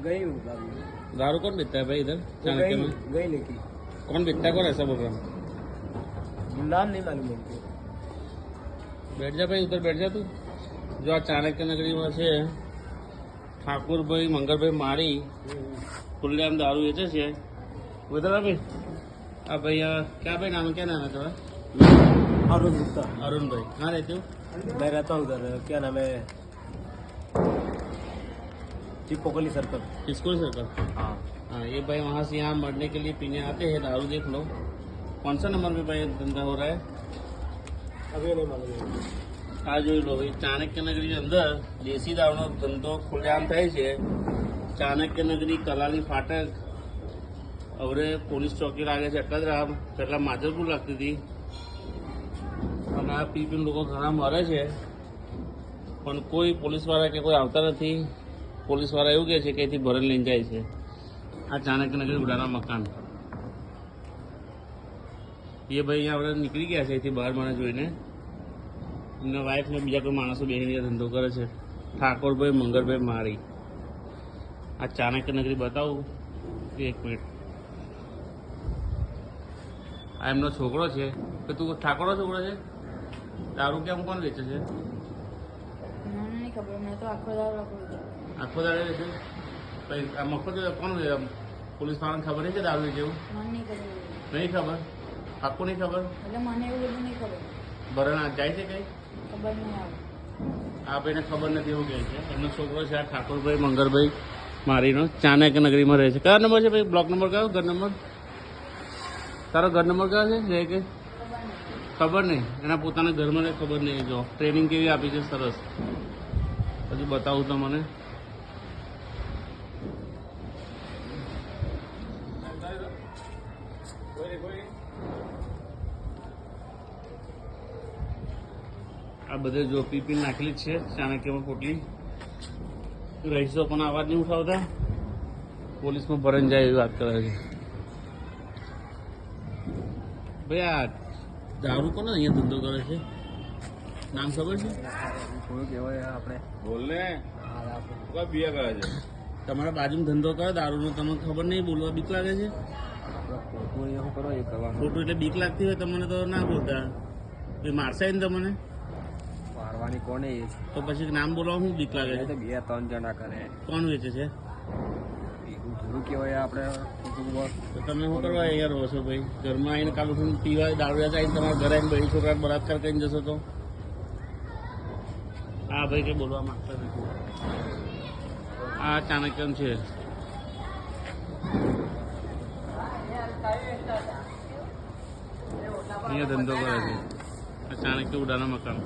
गई हूँ अभी दारू कौन बेचता है भाई इधर वो चाणक्य गई में गई लेके कौन बेचता है कौन ऐसा बोल रहा हूँ नाम नहीं मालूम हमको બેઠ જા ભાઈ ઉધર બેઠ જા તું જો આ ચાણક્ય નગરીમાં છે ઠાકુરભાઈ મંગળભાઈ માળી ખુલ્લેઆમ દારૂ વેચે છે ઉધર આ ભાઈ આ ભાઈ આ ક્યાં ભાઈ નામ क्या नाम है तुम्हारा अरुण गुप्ता अरुण भाई कहाँ रहते हो मैं रहता हूँ उधर क्या नाम है चिपोकली सर्कल स्कूल सर्कल हाँ हाँ ये भाई वहाँ से यहाँ मरने के लिए पीने आते हैं दारू देख लो कौन सा नंबर पे भाई धंधा हो रहा है अभी नहीं मालूम है। આ જોઈ લો ભાઈ ચાણક્ય નગરી અંદર દેશી દારૂનો ધંધો ખુલ્લેઆમ થાય છે ચાણક્ય નગરી કલાલી ફાટક હવે પોલીસ ચોકી લાગે છે અકદરામ પહેલા માધરપુર લાગતી હતી અને આ પી પીને લોકો ઘણા મરે છે પણ કોઈ પોલીસવાળા કે કોઈ આવતા નથી પોલીસવાળા એવું કહે છે કે અહીંથી ભરણ લઈને જાય છે. આ ચાણક્યનગર ઉડાના મકાન. એ ભાઈ અહીંયા આપણે નીકળી ગયા છે અહીંથી બહાર મને જોઈને. એમના વાઈફ ને બીજા કોઈ માણસો બેસીને ધંધો કરે છે. ઠાકોરભાઈ મંગળભાઈ મારી. આ ચાણક્યનગરી બતાવું એક મિનિટ. આ એમનો છોકરો છે. કે તું ઠાકોરો છોકરો છે? તારું કેમ કોણ વેચે છે? નહીં ખબર મેં તો આખો દાડો વાપરું આખો દાડો વેચે પછી આ મફત કોણ પોલીસ વાળાને ખબર નહીં છે દારૂ લઈ જવું મને નહીં ખબર. નહીં ખબર? આખું નહીં ખબર? એટલે મને એવું બધું નહીં ખબર. ભરણ જાય છે કઈ? ખબર નહીં આવે. આ ભાઈને ખબર નથી એવું કહે છે. એમનો છોકરો છે આ ઠાકોરભાઈ મંગળભાઈ મારીનો. ચાણક્ય નગરીમાં રહે છે. કયો નંબર છે ભાઈ? બ્લોક નંબર કયો? ઘર નંબર? તારો ઘર નંબર કયો છે? જે કે? ખબર નહીં. એના પોતાના ઘરમાં ખબર નહીં. જો ટ્રેનિંગ કેવી આપી છે? સરસ. પછી બતાવું તમને. આ બધે જો પીપી નાખેલી છે, ચાણક્યમાં પોટલી. રહીશો પણ અવાજ નહીં ઉઠાવતા. પોલીસમાં ભરણ જાય એવી વાત કરે છે. ભાઈ, આ દારૂ કોને અહીંયા ધંધો કરે છે? નામ ખબર છે? થોડું કહેવાય આપણે. બોલ. ને બીયા કરે છે. તમારા બાજુમાં ધંધો કરો દારૂનો તમને ખબર નહીં? બોલવા બીક લાગે છે? ખોટું એટલે બીક લાગતી હોય તમને તો ના બોલતા એ મારશે ને તમને? મારવાની કોને એ? તો પછી નામ બોલવા શું બીક લાગે છે? બે ત્રણ જણા કરે. કોણ વેચે છે? એવું થોડું કહેવાય આપણે. તો તમે શું કરવા અહીંયા રહો છો ભાઈ? ઘરમાં આવીને કાલ ઉઠીને પીવા દારૂ આવીને તમારા ઘરે આવીને બહેરી છોકરા બળાત્કાર કરીને જશો તો? હા ભાઈ કઈ બોલવા માંગતા નથી. આ ચાણક્યમ છે. અહીંયા ધંધો કરે છે. આ ચાણક્ય ઉડાના મકાન.